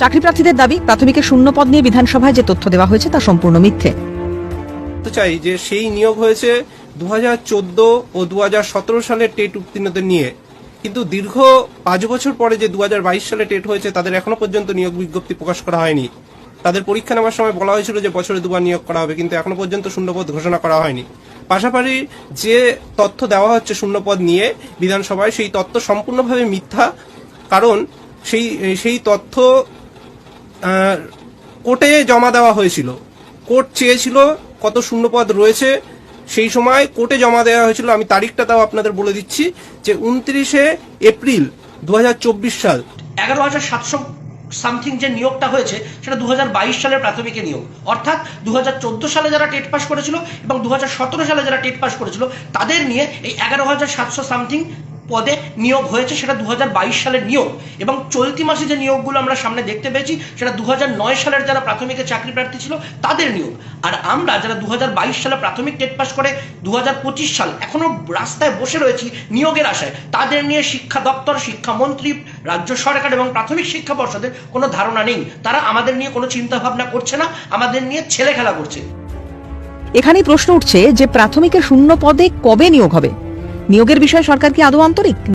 চাকরি প্রার্থীদের দাবি, প্রাথমিকের শূন্য পদ নিয়ে বিধানসভায় যে তথ্য দেওয়া হয়েছে তা সম্পূর্ণ মিথ্যে। চাই যে সেই নিয়োগ হয়েছে দু হাজার চোদ্দ ও দু সালের টেট উত্তীর্ণদের নিয়ে। কিন্তু দীর্ঘ পাঁচ বছর পরে যে দু হাজার বাইশ সালে টেট হয়েছে, তাদের এখনও পর্যন্ত নিয়োগ বিজ্ঞপ্তি প্রকাশ করা হয়নি। তাদের পরীক্ষা নেওয়ার সময় বলা হয়েছিল যে বছরে দুবার নিয়োগ করা হবে, কিন্তু এখনও পর্যন্ত শূন্যপদ ঘোষণা করা হয়নি। পাশাপাশি যে তথ্য দেওয়া হচ্ছে শূন্যপদ নিয়ে, বিধানসভায় সেই তথ্য সম্পূর্ণভাবে মিথ্যা, কারণ সেই সেই তথ্য কোর্টে জমা দেওয়া হয়েছিল। কোর্ট চেয়েছিল কত শূন্যপদ রয়েছে, সেই সময় কোর্টে জমা দেওয়া হয়েছিল, আমি তারিখটা তাও আপনাদের বলে দিচ্ছি, যে উনত্রিশে এপ্রিল দু হাজার চব্বিশ সাল। এগারো হাজার সাতশো সামথিং যে নিয়োগটা হয়েছে, সেটা দু হাজার বাইশ সালের প্রাথমিকে নিয়োগ। অর্থাৎ দু হাজার চোদ্দ সালে যারা টেট পাস করেছিল এবং দু হাজার সতেরো সালে যারা টেট পাস করেছিল, তাদের নিয়ে এই এগারো হাজার সাতশো সামথিং পদে নিয়োগ হয়েছে, সেটা দু হাজার বাইশ সালের নিয়োগ। এবং চলতি মাসে যে নিয়োগগুলো আমরা সামনে দেখতে পেয়েছি, সেটা দু হাজার নয় সালের যারা প্রাথমিকে চাকরি প্রার্থী ছিল, তাদের নিয়োগ। আর আমরা যারা দুহাজার বাইশ সালে প্রাথমিক টেট পাস করে দুহাজার পঁচিশ সাল এখনও রাস্তায় বসে রয়েছি নিয়োগের আশায়, তাদের নিয়ে শিক্ষা দপ্তর শিক্ষামন্ত্রী রাজ্য সরকার এবং প্রাথমিক শিক্ষা পর্ষদের কোনো ধারণা নেই। তারা আমাদের নিয়ে কোনো চিন্তা ভাবনা করছে না, আমাদের নিয়ে ছেলে খেলা করছে। এখানেই প্রশ্ন উঠছে যে প্রাথমিকের শূন্য পদে কবে নিয়োগ হবে? নিয়োগের বিষয়ে সরকার কি আদৌ আন্তরিক?